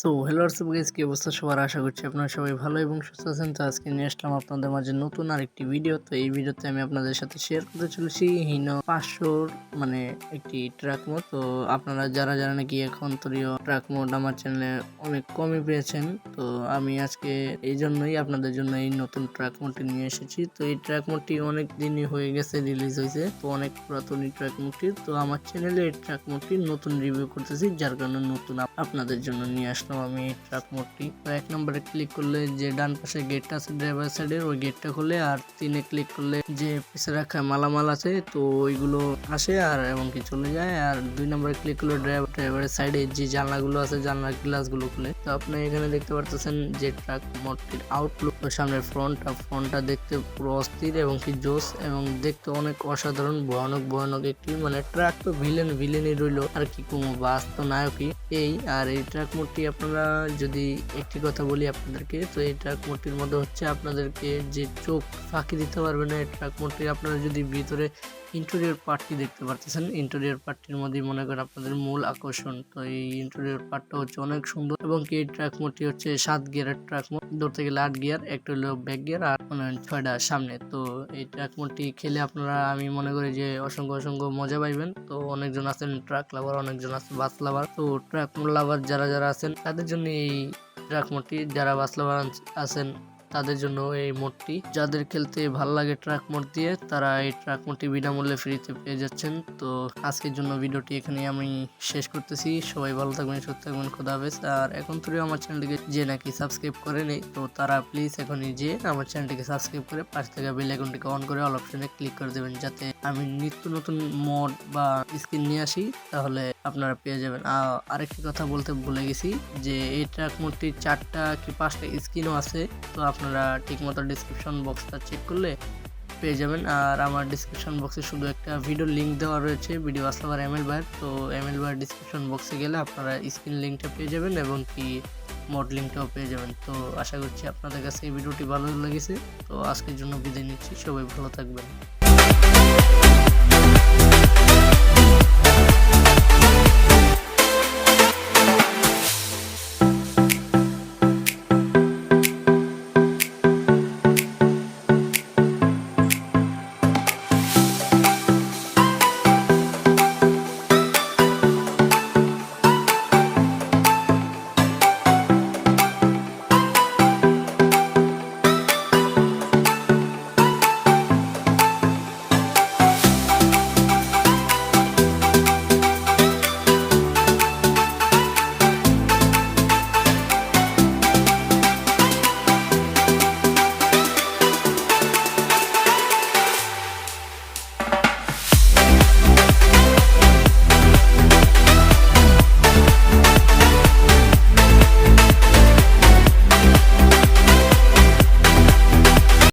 So hello guys কি অবস্থা সবার? আশা করছি আপনারা সবাই ভালো এবং সুস্থ আছেন। তো আজকে নিয়ে আসলাম আপনাদের মাঝে নতুন আরেকটি ভিডিও তো এই ভিডিওতে আমি আপনাদের সাথে শেয়ার করতে চলেছি হিনো পাঁচশোর মানে একটি ট্র্যাক মোড তো আপনারা যারা যারা নাকি এখন তরীয় ট্রাক মোড আমার চ্যানেলে অনেক কমই পেয়েছেন। তো আমি আজকে এই জন্যই আপনাদের জন্য এই নতুন ট্র্যাক মোডটি নিয়ে এসেছি। তো এই ট্র্যাক মোডটি অনেক দিনই হয়ে গেছে রিলিজ হয়েছে। তো অনেক পুরাতন এই ট্র্যাক মোডটি তো আমার চ্যানেলে এই ট্র্যাক মোডটি নতুন রিভিউ করতেছি, যার কারণে নতুন আপনাদের জন্য নিয়ে আসলাম। আমি এই ট্রাক মোডটি। এক নম্বরে ক্লিক করলে যে ডান পাশে গেটটা আছে ড্রাইভার সাইডের ওই গেটটা খুলে আর তিনে ক্লিক করলে যে পিছে রাখা মালামাল আছে, তো ওইগুলো আসে আর এমনকি চলে যায়। আর দুই নম্বরে ক্লিক করলে ড্রাইভার ড্রাইভারের সাইডে যে জানলাগুলো আছে, জানলার গ্লাসগুলো খুলে। তো আপনি এখানে দেখতে পারতেছেন যে ট্রাক মোডটির আউটলুক সামনের ফ্রন্টটা ফ্রন্টটা দেখতে পুরো অস্থির এবং কি জোস এবং দেখতে অনেক অসাধারণ, ভয়ানক ভয়ানক একটি মানে ট্রাক তো ভিলেন, ভিলেনই রইল। আর কি কোনো বাস তো নায়কই এই। আর এই ট্রাক মোডটি আপনারা যদি একটি কথা বলি আপনাদেরকে, তো এই ট্রাক মোডটির মধ্যে হচ্ছে আপনাদেরকে যে চোখ ফাঁকি দিতে পারবে না, এই ট্রাক মোডটি আপনারা যদি ভিতরে ইন্টেরিয়র পার্টটি দেখতে পারতেছেন ইন্টেরিয়র পার্টটির মধ্যেই মনে করেন আপনাদের মূল আকর্ষণ। তো এই ইন্টেরিয়র পার্টটা হচ্ছে অনেক সুন্দর এবং কি এই ট্রাক মোডটি হচ্ছে সাত গিয়ারের ট্রাক মোড, ধরতে গেলে আট গিয়ার একটা হলো ব্যাক গিয়ার আর ছয়টা সামনে। তো এই ট্রাক মোডটি খেলে আপনারা, আমি মনে করি যে অসংখ্য অসংখ্য মজা পাইবেন। তো অনেকজন আছেন ট্রাক লাভার, অনেকজন আছে বাস লাভার। তো ট্রাক লাভার যারা যারা আছেন, তাদের জন্য এই ট্রাক মোডটি যারা বাস লাভার আছেন তাদের জন্য এই মোডটি যাদের খেলতে ভালো লাগে ট্রাক মোড দিয়ে, তারা এই ট্রাক মোডটি বিনামূল্যে ফ্রিতে পেয়ে যাচ্ছেন। তো আজকের জন্য ভিডিওটি এখানে আমি শেষ করতেছি। সবাই ভালো থাকবেন, সুস্থ থাকবেন, খোদা হাফেজ। আর এখন তো আমার চ্যানেলটিকে যে নাকি সাবস্ক্রাইব করেনি তো তারা প্লিজ এখনই যে আমার চ্যানেলটিকে সাবস্ক্রাইব করে পাশে থেকে বেল আইকনটিকে অন করে অল অপশনে ক্লিক করে দেবেন, যাতে আমি নিত্য নতুন মোড বা স্কিন নিয়ে আসি। তাহলে আপনারা পেয়ে যাবেন। আরেকটি কথা বলতে ভুলে গেছি যে এই ট্র্যাক মোডটির চারটা কি পাঁচটা স্ক্রিনও আছে, তো আপনারা ঠিকমতো ডিসক্রিপশন বক্সটা চেক করলে পেয়ে যাবেন। আর আমার ডিসক্রিপশন বক্সে শুধু একটা ভিডিও লিঙ্ক দেওয়া রয়েছে ভিডিও আসলাম আর এমএল বার তো এম এল বার ডিসক্রিপশন বক্সে গেলে আপনারা স্ক্রিন লিঙ্কটা পেয়ে যাবেন এবং কি মোড লিঙ্কটাও পেয়ে যাবেন। তো আশা করছি আপনাদের কাছে এই ভিডিওটি ভালো লেগেছে। তো আজকের জন্য বিদায় নিচ্ছি, সবাই ভালো থাকবেন।